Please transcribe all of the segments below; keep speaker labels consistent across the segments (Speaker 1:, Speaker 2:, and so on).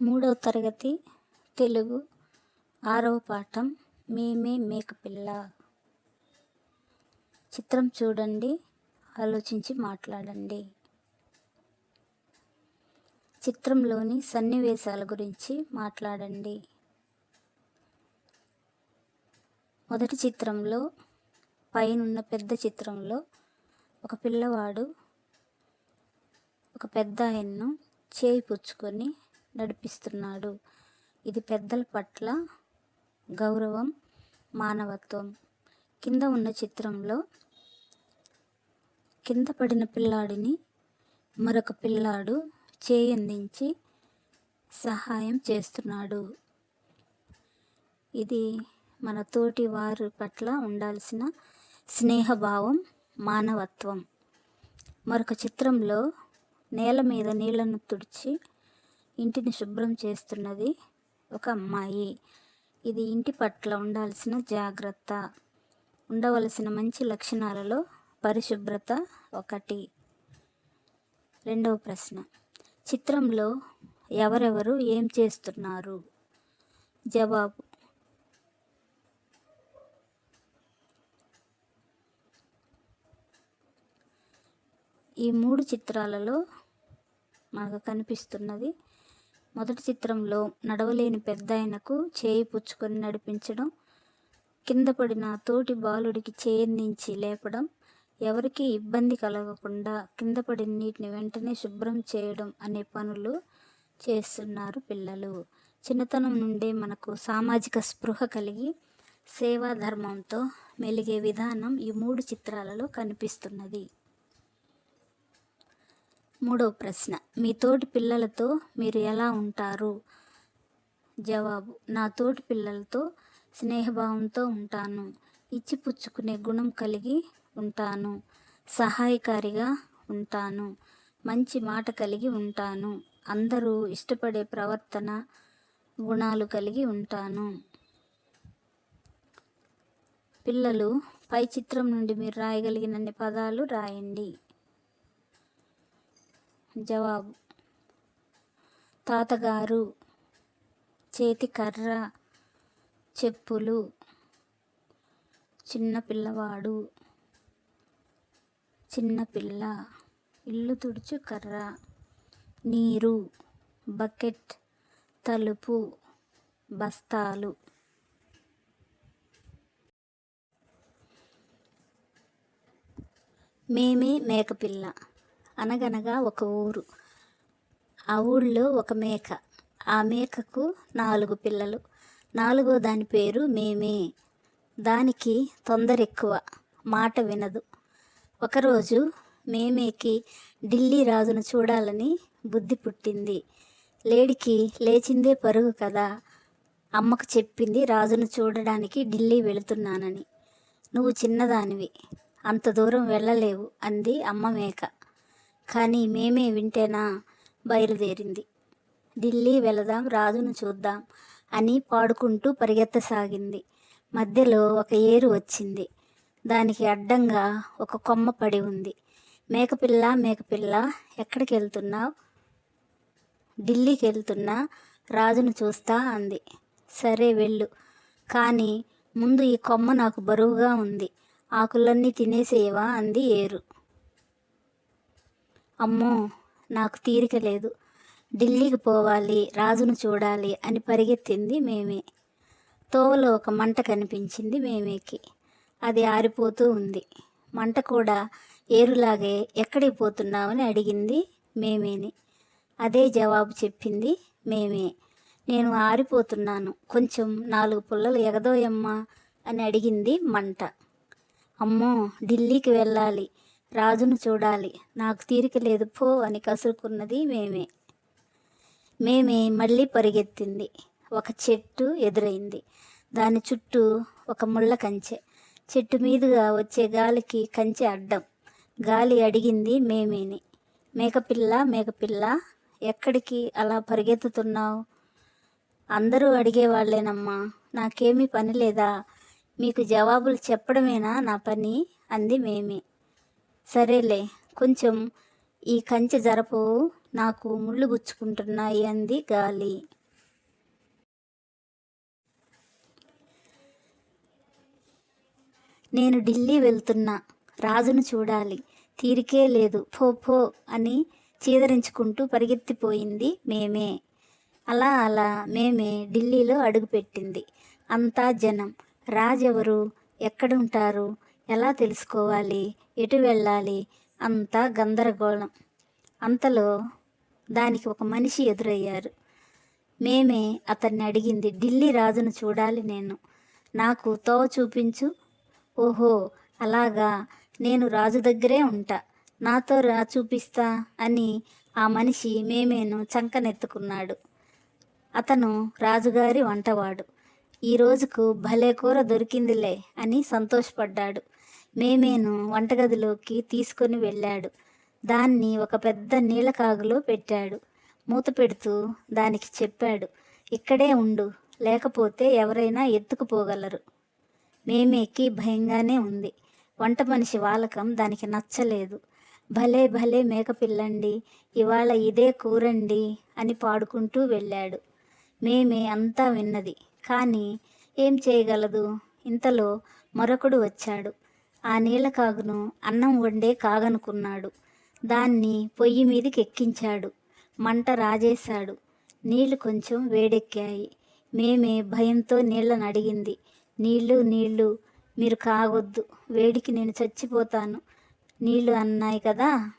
Speaker 1: మూడవ తరగతి తెలుగు. ఆరవ పాఠం మేమే మేకపిల్ల చిత్రం చూడండి ఆలోచించి మాట్లాడండి. చిత్రంలోని సన్నివేశాల గురించి మాట్లాడండి. మొదటి చిత్రంలో పైనున్న పెద్ద చిత్రంలో ఒక పిల్లవాడు ఒక పెద్ద ఆయన్ను చేయి పుచ్చుకొని నడిపిస్తున్నాడు. ఇది పెద్దల పట్ల గౌరవం మానవత్వం. కింద ఉన్న చిత్రంలో కింద పడిన పిల్లాడిని మరొక పిల్లాడు చేయందించి సహాయం చేస్తున్నాడు. ఇది మన తోటి వారి పట్ల ఉండాల్సిన స్నేహభావం మానవత్వం. మరొక చిత్రంలో నేల మీద నీళ్ళను తుడిచి ఇంటిని శుభ్రం చేస్తున్నది ఒక అమ్మాయి. ఇది ఇంటి పట్ల ఉండాల్సిన జాగ్రత్త. ఉండవలసిన మంచి లక్షణాలలో పరిశుభ్రత ఒకటి. రెండవ ప్రశ్న. చిత్రంలో ఎవరెవరు ఏం చేస్తున్నారు? జవాబు. ఈ మూడు చిత్రాలలో మనకు కనిపిస్తున్నది మొదటి చిత్రంలో నడవలేని పెద్ద ఆయనకు చేయి పుచ్చుకొని నడిపించడం కింద పడిన తోటి బాలుడికి చేయందించి లేపడం ఎవరికి ఇబ్బంది కలగకుండా కింద పడిన నీటిని వెంటనే శుభ్రం చేయడం అనే పనులు చేస్తున్నారు పిల్లలు. చిన్నతనం నుండే మనకు సామాజిక స్పృహ కలిగి సేవా ధర్మంతో మెలిగే విధానం ఈ మూడు చిత్రాలలో కనిపిస్తున్నది. మూడవ ప్రశ్న. మీ తోటి పిల్లలతో మీరు ఎలా ఉంటారు? జవాబు. నా తోటి పిల్లలతో స్నేహభావంతో ఉంటాను. ఇచ్చిపుచ్చుకునే గుణం కలిగి ఉంటాను. సహాయకారిగా ఉంటాను. మంచి మాట కలిగి ఉంటాను. అందరూ ఇష్టపడే ప్రవర్తన గుణాలు కలిగి ఉంటాను. పిల్లలు పై చిత్రం నుండి మీరు రాయగలిగినన్ని పదాలు రాయండి. జవాబు. తాతగారు చేతి కర్ర చెప్పులు. చిన్న పిల్లవాడు ఇల్లు తుడుచు కర్ర నీరు బకెట్ తలుపు బస్తాలు. మేమే మేకపిల్ల. అనగనగా ఒక ఊరు. ఆ ఊళ్ళో ఒక మేక. ఆ మేకకు నాలుగు పిల్లలు. నాలుగో దాని పేరు మేమే. దానికి తొందర ఎక్కువ మాట వినదు. ఒకరోజు మేమేకి ఢిల్లీ రాజును చూడాలని బుద్ధి పుట్టింది. లేడికి లేచిందే పరుగు కదా. అమ్మకు చెప్పింది రాజును చూడడానికి ఢిల్లీ వెళుతున్నానని. నువ్వు చిన్నదానివి. అంత దూరం వెళ్ళలేవు అంది అమ్మ మేక. కానీ మేమే వింటేనా? బయలుదేరింది. ఢిల్లీ వెళదాం రాజును చూద్దాం అని పాడుకుంటూ పరిగెత్తసాగింది. మధ్యలో ఒక ఏరు వచ్చింది. దానికి అడ్డంగా ఒక కొమ్మ పడి ఉంది. మేకపిల్ల మేకపిల్ల ఎక్కడికి వెళ్తున్నావు ఢిల్లీకి వెళ్తున్నా రాజును చూస్తా అంది. సరే వెళ్ళు. కానీ ముందు ఈ కొమ్మ నాకు బరువుగా ఉంది. ఆకులన్నీ తినేసేవా అంది ఏరు. అమ్మో నాకు తీరిక లేదు. ఢిల్లీకి పోవాలి రాజును చూడాలి అని పరిగెత్తింది మేమే. తోవలో ఒక మంట కనిపించింది మేమేకి. అది ఆరిపోతూ ఉంది. మంట కూడా ఏరులాగే ఎక్కడికి పోతున్నామని అడిగింది మేమేని. అదే జవాబు చెప్పింది మేమే. నేను ఆరిపోతున్నాను. కొంచెం నాలుగు పుల్లలు ఎగదోయమ్మా అని అడిగింది మంట. అమ్మో ఢిల్లీకి వెళ్ళాలి. రాజును చూడాలి. నాకు తీరిక లేదు. పో అని కసురుకున్నది మేమే. మేమే మళ్ళీ పరిగెత్తింది. ఒక చెట్టు ఎదురైంది. దాని చుట్టూ ఒక ముళ్ళ కంచె. చెట్టు మీదుగా వచ్చే గాలికి కంచె అడ్డం. గాలి అడిగింది మేమేని. మేకపిల్ల మేకపిల్ల ఎక్కడికి అలా పరిగెత్తుతున్నావు? అందరూ అడిగేవాళ్ళేనమ్మా. నాకేమీ పని లేదా? మీకు జవాబులు చెప్పడమేనా నా పని? అంది మేమే. సరేలే కొంచెం ఈ కంచె జరపు నాకు ముళ్ళు గుచ్చుకుంటున్నాయి అంది గాలి. నేను ఢిల్లీ వెళ్తున్నా రాజును చూడాలి. తీరికే లేదు పో పో అని చీదరించుకుంటూ పరిగెత్తిపోయింది మేమే. అలా అలా మేమే ఢిల్లీలో అడుగుపెట్టింది. అంతా జనం. రాజెవరు? ఎక్కడుంటారు? ఎలా తెలుసుకోవాలి? ఎటు వెళ్ళాలి? అంతా గందరగోళం. అంతలో దానికి ఒక మనిషి ఎదురయ్యారు. మేమే అతన్ని అడిగింది ఢిల్లీ రాజును చూడాలి నేను. నాకు తోవ చూపించు. ఓహో అలాగా? నేను రాజు దగ్గరే ఉంటా. నాతో రా చూపిస్తా అని ఆ మనిషి మేమేను చంకనెత్తుకున్నాడు. అతను రాజుగారి వంటవాడు. ఈ రోజుకు భలే కూర దొరికిందిలే అని సంతోషపడ్డాడు. మేమేను వంటగదిలోకి తీసుకొని వెళ్ళాడు. దాన్ని ఒక పెద్ద నీళ్ళ కాగులో పెట్టాడు. మూత పెడుతూ దానికి చెప్పాడు ఇక్కడే ఉండు లేకపోతే ఎవరైనా ఎత్తుకుపోగలరు. మేమేకి భయంగానే ఉంది. వంట మనిషి వాలకం దానికి నచ్చలేదు. భలే భలే మేకపిల్లండి ఇవాళ ఇదే కూరండి అని పాడుకుంటూ వెళ్ళాడు. మేమే అంతా విన్నది. కానీ ఏం చేయగలదు? ఇంతలో మరొకడు వచ్చాడు. ఆ నీళ్ళ కాగును అన్నం వండే కాగనుకున్నాడు. దాన్ని పొయ్యి మీదకి ఎక్కించాడు మంట రాజేశాడు. నీళ్ళు కొంచెం వేడెక్కాయి. మేమే భయంతో నీళ్ళని అడిగింది. నీళ్ళు నీళ్ళు మీరు కాగొద్దు. వేడికి నేను చచ్చిపోతాను. నీళ్ళు అన్నాయి కదా?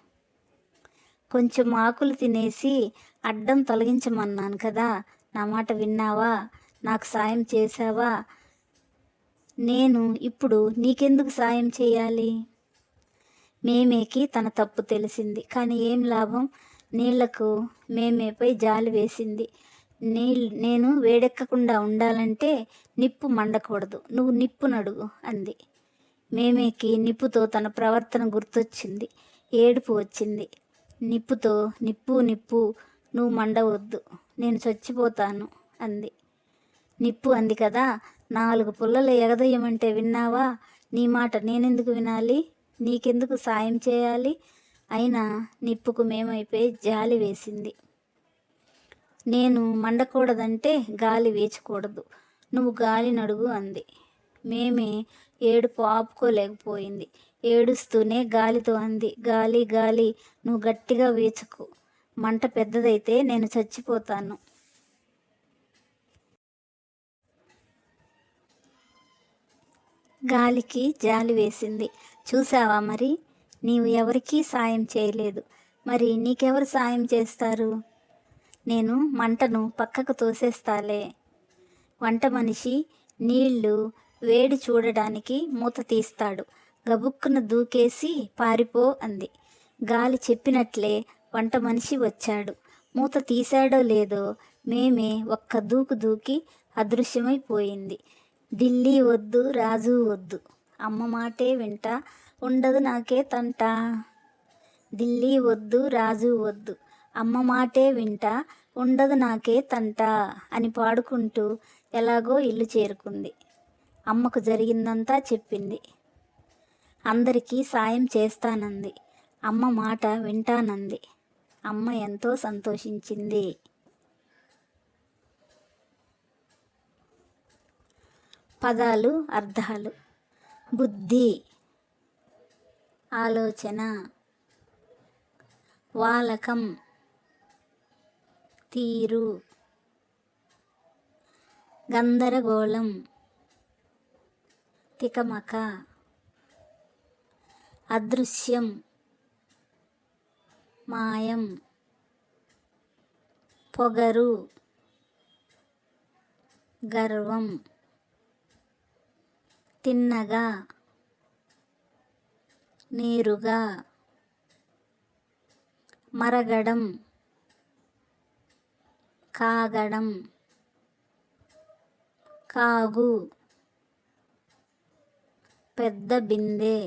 Speaker 1: కొంచెం ఆకులు తినేసి అడ్డం తొలగించమన్నాను కదా? నా మాట విన్నావా? నాకు సాయం చేశావా? నేను ఇప్పుడు నీకెందుకు సాయం చేయాలి? మేమేకి తన తప్పు తెలిసింది. కానీ ఏం లాభం? నీళ్ళకు మేమేపై జాలి వేసింది. నీళ్ళు నేను వేడెక్కకుండా ఉండాలంటే నిప్పు మండకూడదు. నువ్వు నిప్పు నడుగు అంది. మేమేకి నిప్పుతో తన ప్రవర్తన గుర్తొచ్చింది. ఏడుపు వచ్చింది. నిప్పుతో నిప్పు నిప్పు నువ్వు మండవద్దు. నేను చచ్చిపోతాను అంది. నిప్పు అంది కదా నాలుగు పుల్లలు ఎగదయ్యమంటే విన్నావా? నీ మాట నేనెందుకు వినాలి? నీకెందుకు సాయం చేయాలి? అయినా నిప్పుకు మేమైపోయి జాలి వేసింది. నేను మండకూడదంటే గాలి వేచకూడదు. నువ్వు గాలి నడుగు అంది. మేమే ఏడుపు ఆపుకోలేకపోయింది. ఏడుస్తూనే గాలితో అంది. గాలి గాలి నువ్వు గట్టిగా వేచకు. మంట పెద్దదైతే నేను చచ్చిపోతాను. గాలికి జాలి వేసింది. చూసావా మరి? నీవు ఎవరికీ సాయం చేయలేదు. మరి నీకెవరు సాయం చేస్తారు? నేను మంటను పక్కకు తోసేస్తాలే. వంట మనిషి నీళ్ళు వేడి చూడడానికి మూత తీస్తాడు. గబుక్కున దూకేసి పారిపో అంది. గాలి చెప్పినట్లే వంట మనిషి వచ్చాడు. మూత తీశాడో లేదో మేమే ఒక్క దూకు దూకి అదృశ్యమైపోయింది. ఢిల్లీ వద్దు రాజు వద్దు. అమ్మ మాటే వింట ఉండదు నాకే తంట. ఢిల్లీ వద్దు రాజు వద్దు. అమ్మ మాటే వింట ఉండదు నాకే తంట అని పాడుకుంటూ ఎలాగో ఇల్లు చేరుకుంది. అమ్మకు జరిగిందంతా చెప్పింది. అందరికీ సాయం చేస్తానంది. అమ్మ మాట వింటానంది. అమ్మ ఎంతో సంతోషించింది. పదాలు అర్థాలు. బుద్ధి ఆలోచన వాలకం తీరు గందరగోళం తికమక అదృశ్యం మాయం పొగరు గర్వం. తిన్నగా నేరుగా మరగడం కాగడం కాగు పెద్ద బిందె.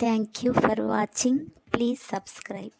Speaker 1: Thank you for watching please subscribe